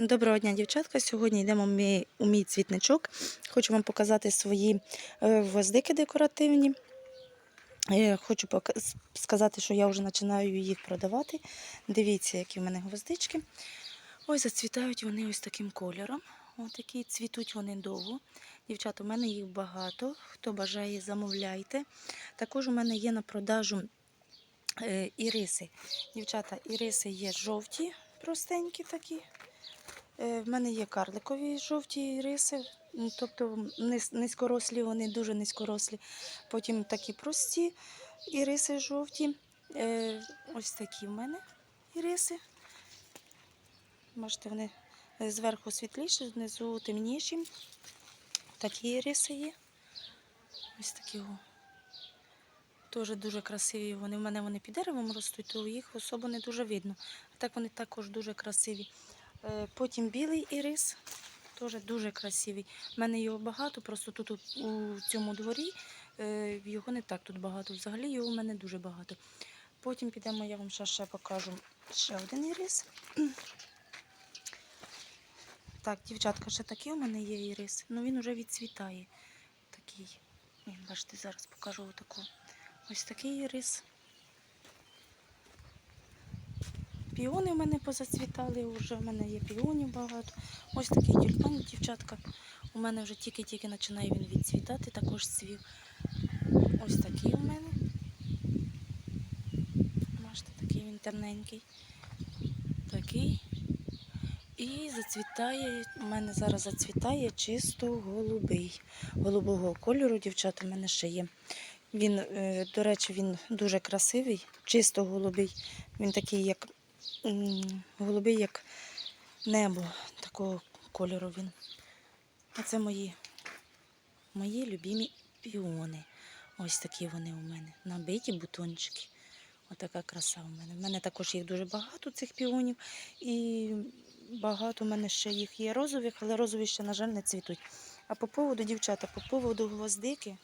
Доброго дня, дівчатка. Сьогодні йдемо ми у мій цвітничок. Хочу вам показати свої е, гвоздики декоративні. Е, Хочу сказати, що я вже починаю їх продавати. Дивіться, які в мене гвоздички. Ось зацвітають вони ось таким кольором. Ось такі цвітуть вони довго. Дівчата, у мене їх багато. Хто бажає, замовляйте. Також у мене є на продажу е, іриси. Дівчата, іриси є жовті, простенькі такі. Е, В мене є карликові жовті риси, тобто низькорослі, вони дуже низькорослі. Потім такі прості іриси жовті. Е, Ось такі в мене іриси. Бачите, вони е, зверху світліші, знизу темніші. Такі іриси є. Ось такі. Теж дуже красиві. Вони в мене вони під деревом ростуть, то їх особо не дуже видно. А так вони також дуже красиві. Е, Потім білий ірис, теж дуже красивий. У мене його багато, просто тут у- у цьому дворі е, його не так тут багато. Взагалі його в мене дуже багато. Потім підемо, я вам ще, покажу ще один ірис. Так, дівчатка, ще такий у мене є ірис. Ну він вже відцвітає. Такий. Бачите, зараз покажу отаку. Ось такий ірис. Піони в мене позацвітали, вже в мене є піонів багато. Ось такий тюльпан, дівчатка. У мене вже тільки-тільки починає він відцвітати, також цвів. Ось такий у мене. Бачите, такий він темненький. Такий. І зацвітає, у мене зараз зацвітає чисто голубий. Голубого кольору, дівчата, у мене ще є. Він, е, до речі, він дуже красивий, чисто голубий. Він такий, як голубий, як небо, такого кольору він. А це мої, мої любимі піони. Ось такі вони у мене. Набиті бутончики. Отака краса у мене. У мене також їх дуже багато, цих піонів. І багато у мене ще їх є розових, але розові ще, на жаль, не цвітуть. А по поводу, дівчата, по поводу гвоздики,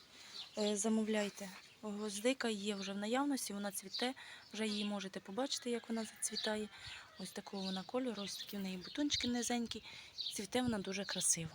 е, замовляйте. Гвоздика є вже в наявності, вона цвіте, вже її можете побачити, як вона зацвітає. Ось такого вона кольору, ось такі в неї бутончики низенькі. Цвіте вона дуже красиво.